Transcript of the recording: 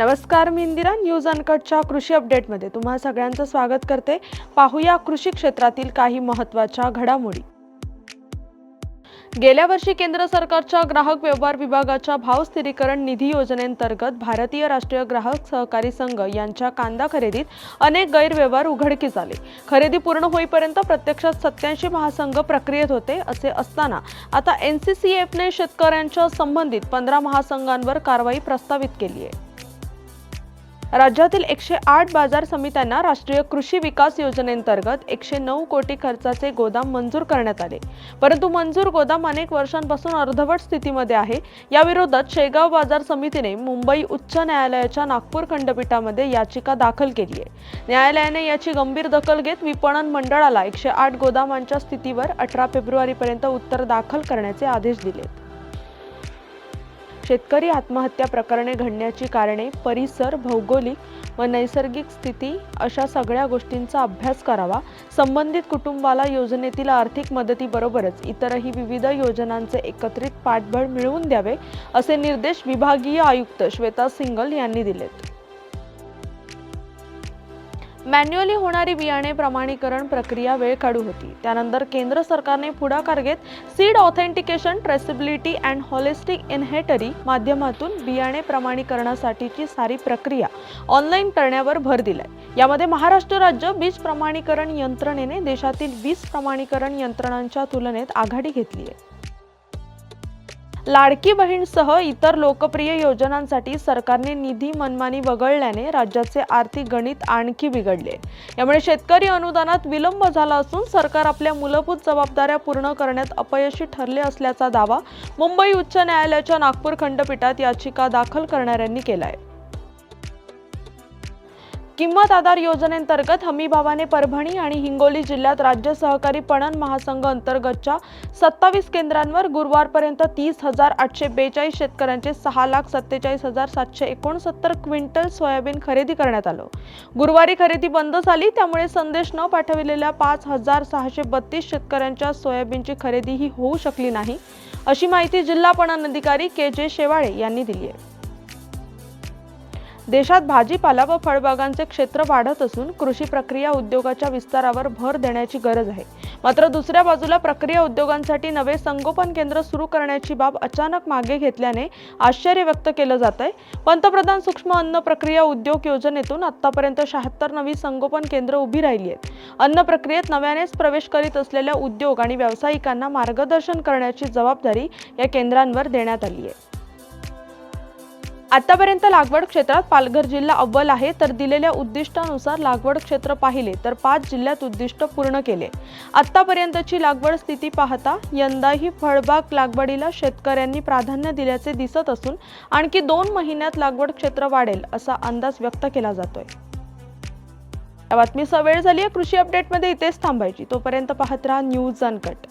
नमस्कार मी इंदिरा न्यूज अनकटच्या कृषी अपडेटमध्ये तुम्हा सगळ्यांचं स्वागत करते. पाहूया कृषी क्षेत्रातील काही महत्त्वाच्या घडामोडी. गेल्या वर्षी केंद्र सरकारच्या ग्राहक व्यवहार विभागाच्या भाव स्थिरीकरण निधी योजनेअंतर्गत भारतीय राष्ट्रीय ग्राहक सहकारी संघ यांच्या कांदा खरेदीत अनेक गैरव्यवहार उघडकीस आले खरेदी पूर्ण होईपर्यंत प्रत्यक्षात सत्याऐंशी महासंघ प्रक्रियेत होते असे असताना आता एन सी सी एफने शेतकऱ्यांच्या संबंधित पंधरा महासंघांवर कारवाई प्रस्तावित केली आहे. राज्यातील एकशे आठ बाजार समित्यांना राष्ट्रीय कृषी विकास योजनेअंतर्गत एकशे नऊ कोटी खर्चाचे गोदाम मंजूर करण्यात आले. परंतु मंजूर गोदाम अनेक वर्षांपासून अर्धवट स्थितीमध्ये आहे. याविरोधात शेगाव बाजार समितीने मुंबई उच्च न्यायालयाच्या नागपूर खंडपीठामध्ये याचिका दाखल केली आहे. न्यायालयाने याची गंभीर दखल घेत विपणन मंडळाला एकशे आठ गोदामांच्या स्थितीवर अठरा फेब्रुवारीपर्यंत उत्तर दाखल करण्याचे आदेश दिलेत शेतकरी आत्महत्या प्रकरणे घडण्याची कारणे परिसर भौगोलिक व नैसर्गिक स्थिती अशा सगळ्या गोष्टींचा अभ्यास करावा. संबंधित कुटुंबाला योजनेतील आर्थिक मदतीबरोबरच इतरही विविध योजनांचे एकत्रित पाठबळ मिळवून द्यावे असे निर्देश विभागीय आयुक्त श्वेता सिंगल यांनी दिलेत. मॅन्युअली होणारी बियाणे प्रमाणीकरण प्रक्रिया वेळ काढू होती. त्यानंतर केंद्र सरकारने पुढाकार घेत seed authentication traceability and holistic inventory माध्यमातून बियाणे प्रमाणीकरणासाठीची सारी प्रक्रिया ऑनलाईन करण्यावर भर दिलाय. यामध्ये महाराष्ट्र राज्य बीज प्रमाणीकरण यंत्रणेने देशातील वीस प्रमाणीकरण यंत्रणांच्या तुलनेत आघाडी घेतली आहे. लाडकी बहीणसह इतर लोकप्रिय योजनांसाठी सरकारने निधी मनमानी वगळल्याने राज्याचे आर्थिक गणित आणखी बिघडले. यामुळे शेतकरी अनुदानात विलंब झाला असून सरकार आपल्या मूलभूत जबाबदाऱ्या पूर्ण करण्यात अपयशी ठरले असल्याचा दावा मुंबई उच्च न्यायालयाच्या नागपूर खंडपीठात याचिका दाखल करणाऱ्यांनी केला आहे किंमत आधार योजनेअंतर्गत हमीभावाने परभणी आणि हिंगोली जिल्ह्यात राज्य सहकारी पणन महासंघ अंतर्गतच्या सत्तावीस केंद्रांवर गुरुवारपर्यंत तीस हजार आठशे बेचाळीस शेतकऱ्यांचे सहा लाख सत्तेचाळीस हजार सातशे एकोणसत्तर क्विंटल सोयाबीन खरेदी करण्यात आलं. गुरुवारी खरेदी बंद झाली त्यामुळे संदेश न पाठविलेल्या पाच हजार सहाशे बत्तीस शेतकऱ्यांच्या सोयाबीनची खरेदी ही होऊ शकली नाही अशी माहिती जिल्हा पणन अधिकारी के जे शेवाळे यांनी दिली आहे. देशात भाजीपाला व फळबागांचे क्षेत्र वाढत असून कृषी प्रक्रिया उद्योगाच्या विस्तारावर भर देण्याची गरज आहे. मात्र दुसऱ्या बाजूला प्रक्रिया उद्योगांसाठी नवे संगोपन केंद्र सुरू करण्याची बाब अचानक मागे घेतल्याने आश्चर्य व्यक्त केलं जात आहे पंतप्रधान सूक्ष्म अन्न प्रक्रिया उद्योग योजनेतून आतापर्यंत शहात्तर नवी संगोपन केंद्र उभी राहिली आहेत. अन्न प्रक्रियेत नव्यानेच प्रवेश करीत असलेल्या उद्योग आणि व्यावसायिकांना मार्गदर्शन करण्याची जबाबदारी या केंद्रांवर देण्यात आली आहे. आतापर्यंत लागवड क्षेत्रात पालघर जिल्हा अव्वल आहे तर दिलेल्या उद्दिष्टानुसार लागवड क्षेत्र पाहिले तर पाच जिल्ह्यात उद्दिष्ट पूर्ण केले. आतापर्यंतची लागवड स्थिती पाहता यंदाही फळबाग लागवडीला शेतकऱ्यांनी प्राधान्य दिल्याचे दिसत असून आणखी दोन महिन्यात लागवड क्षेत्र वाढेल असा अंदाज व्यक्त केला जातोय. या बातमीचा वेळ झाली आहे कृषी अपडेटमध्ये इथेच थांबायची. तोपर्यंत पाहत राहा न्यूज अनकट.